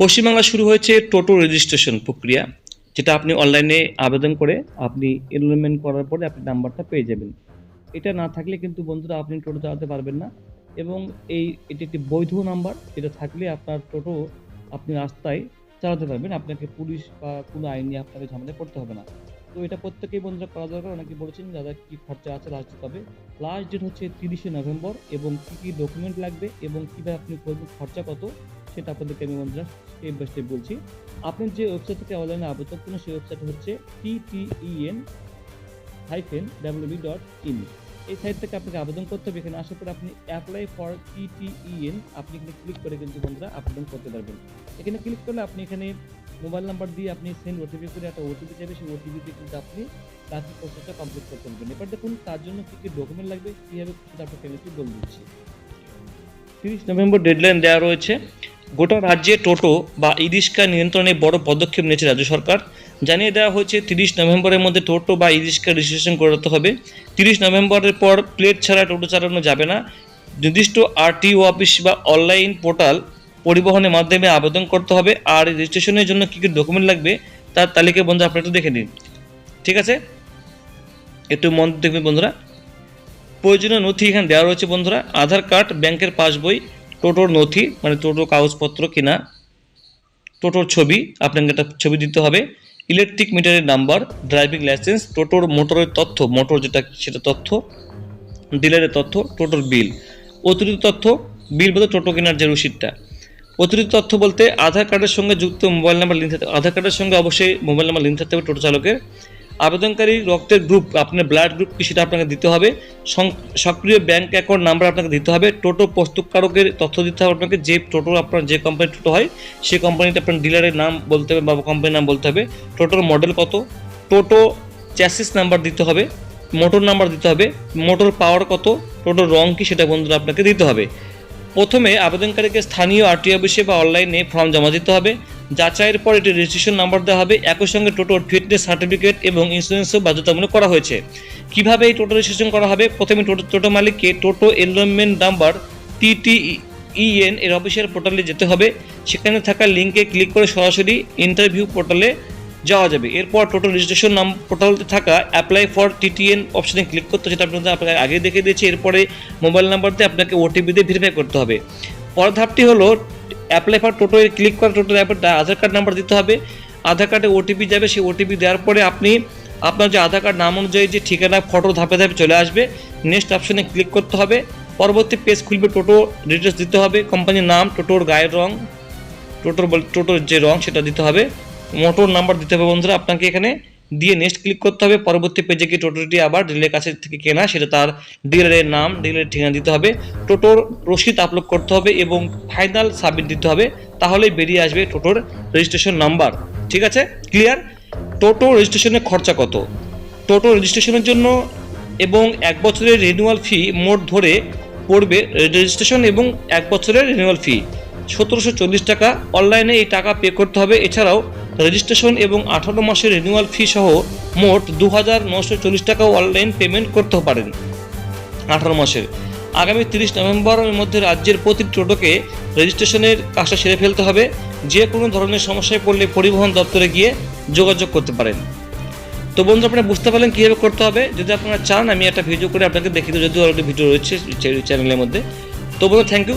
পশ্চিমবাংলা শুরু হয়েছে টোটো রেজিস্ট্রেশন প্রক্রিয়া, যেটা আপনি অনলাইনে আবেদন করে আপনি এনরোলমেন্ট করার পরে আপনি নাম্বারটা পেয়ে যাবেন। এটা না থাকলে কিন্তু বন্ধুরা আপনি টোটো চালাতে পারবেন না এবং এই, এটি একটি বৈধ নাম্বার, যেটা থাকলে আপনার টোটো আপনি রাস্তায় চালাতে পারবেন। আপনাকে পুলিশ বা কোনো আইন নিয়ে আপনাকে ঝামেলা করতে হবে না। তো এটা প্রত্যেকেই বন্ধুরা করা দরকার। অনেকে বলেছেন দাদা কী খরচা আছে লাস্ট হবে লাস্ট ডেট হচ্ছে তিরিশে নভেম্বর এবং কী কী ডকুমেন্ট লাগবে এবং কীভাবে আপনি করবেন, খরচা কত? সেটা আপনাদেরকে আমি বন্ধুরা স্টেপ বাই স্টেপ বলছি। আপনি যে ওয়েবসাইট থেকে অনলাইনে আবেদন করুন সেই ওয়েবসাইট হচ্ছে TTEN hyphen WB dot in এই সাইট থেকে আপনাকে আবেদন করতে হবে। এখানে আসার পরে আপনি অ্যাপ্লাই ফর টিটিইএন আপনি এখানে ক্লিক করে কিন্তু বন্ধুরা আবেদন করতে পারবেন। এখানে ক্লিক করলে আপনি এখানে মোবাইল নাম্বার দিয়ে আপনি সেন্ড ওটিপি করে একটা ওটিপি চাইবে। সেই ওটিপিতে কিন্তু আপনি বাকি প্রসেসটা কমপ্লিট করতে পারবেন। এবার দেখুন, তার জন্য কী কী ডকুমেন্ট লাগবে, কীভাবে আপনাকে আমি একটু বলে দিচ্ছি। তিরিশ নভেম্বর ডেডলাইন দেওয়া রয়েছে। গোটা রাজ্যে টোটো বা ই রিক্সা নিয়ন্ত্রণে বড় পদক্ষেপ নিয়েছে রাজ্য সরকার। জানিয়ে দেওয়া হয়েছে, তিরিশ নভেম্বরের মধ্যে টোটো বা ই রিক্সা রেজিস্ট্রেশন করাতে হবে। তিরিশ নভেম্বরের পর প্লেট ছাড়া টোটো চালানো যাবে না। নির্দিষ্ট আরটিও অফিস বা অনলাইন পোর্টাল পরিবহনের মাধ্যমে আবেদন করতে হবে। আর রেজিস্ট্রেশনের জন্য কী কী ডকুমেন্ট লাগবে, তার তালিকা বন্ধু আপনি একটু দেখে নিন। ঠিক আছে? একটু মন দেখবেন বন্ধুরা। প্রয়োজনীয় নথি এখানে দেওয়া রয়েছে বন্ধুরা। আধার কার্ড, ব্যাংকের পাসবই টোটোর নথি মানে টোটো কাগজপত্র কিনা, টোটোর ছবি, আপনাকে একটা ছবি দিতে হবে ইলেকট্রিক মিটারের নাম্বার ড্রাইভিং লাইসেন্স টোটোর মোটরের তথ্য, মোটর যেটা, সেটা তথ্য ডিলারের তথ্য, টোটোর বিল অতিরিক্ত তথ্য বিল বলতে টোটো কেনার যে রসিদটা। অতিরিক্ত তথ্য বলতে আধার কার্ডের সঙ্গে যুক্ত মোবাইল নাম্বার লিঙ্ক থাকতে আধার কার্ডের সঙ্গে অবশ্যই মোবাইল নাম্বার লিঙ্ক থাকতে হবে টোটো চালকের। আবেদনকারী রক্তের গ্রুপ আপনার ব্লাড গ্রুপ কি সেটা আপনাকে দিতে হবে। সক্রিয় ব্যাংক অ্যাকাউন্ট নাম্বার আপনাকে দিতে হবে। টোটো প্রস্তুতকারকের তথ্য দিতে হবে আপনাকে। যে টোটো আপনার, যে কোম্পানির টোটো হয় সেই কোম্পানিতে আপনার ডিলারের নাম বলতে হবে বা কোম্পানির নাম বলতে হবে। টোটোর মডেল কত? টোটো চ্যাসিস নাম্বার দিতে হবে মোটর নাম্বার দিতে হবে মোটর পাওয়ার কত? টোটোর রং কি সেটা বন্ধুরা আপনাকে দিতে হবে। প্রথমে আবেদনকারীকে স্থানীয় আরটিও অফিসে বা অনলাইনে ফর্ম জমা দিতে হবে। যাচাইয়ের পর এটি রেজিস্ট্রেশন নাম্বার দেওয়া হবে। একই সঙ্গে টোটোর ফিটনেস সার্টিফিকেট এবং ইন্স্যুরেন্সও বাধ্যতামূলক করা হয়েছে। কীভাবে এই টোটো রেজিস্ট্রেশন করা হবে? প্রথমে টোটো টোটো মালিককে টোটো এনরোলমেন্ট নাম্বার টিটিইএন এর অফিসিয়াল পোর্টালে যেতে হবে। সেখানে থাকা লিঙ্কে ক্লিক করে সরাসরি ইন্টারভিউ পোর্টালে যাওয়া যাবে। এরপর টোটো রেজিস্ট্রেশন নাম পোর্টালতে থাকা অ্যাপ্লাই ফর টিটিএন অপশনে ক্লিক করতে যেটা আপনাদের আপনাকে আগে দেখে দিয়েছি। এরপরে মোবাইল নাম্বার দিয়ে আপনাকে ওটিপি দিয়ে ভেরিফাই করতে হবে। পরের ধাপটি হলো অ্যাপ্লাই ফর টোটো ক্লিক করে টোটোর অ্যাপের আধার কার্ড নাম্বার দিতে হবে। আধার কার্ডে ওটিপি যাবে, সেই ওটিপি দেওয়ার পরে আপনি আপনার যে আধার কার্ড নাম অনুযায়ী যে ঠিকানা ফটো ধাপে ধাপে চলে আসবে। নেক্সট অপশনে ক্লিক করতে হবে। পরবর্তী পেজ খুলবে, টোটো ডিটেলস দিতে হবে। কোম্পানির নাম, টোটোর গায়ের রং, টোটোর টোটোর যে রং, সেটা দিতে হবে। মোটর নাম্বার দিতে হবে বন্ধুরা, আপনাকে এখানে দিয়ে নেক্সট ক্লিক করতে হবে। পরবর্তী পেজে গিয়ে টোটোটি আবার ডিলের কাছে থেকে কেনা, সেটা তার ডিলারের নাম ডিলারের ঠিকানা দিতে হবে। টোটোর রসিদ আপলোড করতে হবে এবং ফাইনাল সাবমিট দিতে হবে। তাহলেই বেরিয়ে আসবে টোটোর রেজিস্ট্রেশন নাম্বার ঠিক আছে? ক্লিয়ার টোটো রেজিস্ট্রেশনের খরচা কত? টোটো রেজিস্ট্রেশনের জন্য এবং এক বছরের রিনিউয়াল ফি মোট ধরে পড়বে রেজিস্ট্রেশন এবং এক বছরের রিনিউয়াল ফি সতেরোশো চল্লিশ টাকা। অনলাইনে এই টাকা পে করতে হবে। এছাড়াও রেজিস্ট্রেশন এবং আঠারো মাসের রিনিউয়াল ফি সহ মোট দু হাজার নশো চল্লিশ টাকাও অনলাইন পেমেন্ট করতে পারেন। আঠারো মাসের। আগামী তিরিশ নভেম্বরের মধ্যে রাজ্যের প্রতি টোটোকে রেজিস্ট্রেশনের কাজটা সেরে ফেলতে হবে। যে কোনো ধরনের সমস্যায় পড়লে পরিবহন দপ্তরে গিয়ে যোগাযোগ করতে পারেন। তো বন্ধু আপনারা বুঝতে পারলেন কীভাবে করতে হবে। যদি আপনারা চান, আমি একটা ভিডিও করে আপনাকে দেখিয়ে দেবো। যদিও অলরেডি ভিডিও রয়েছে চ্যানেলের মধ্যে। তো বন্ধু থ্যাংক ইউ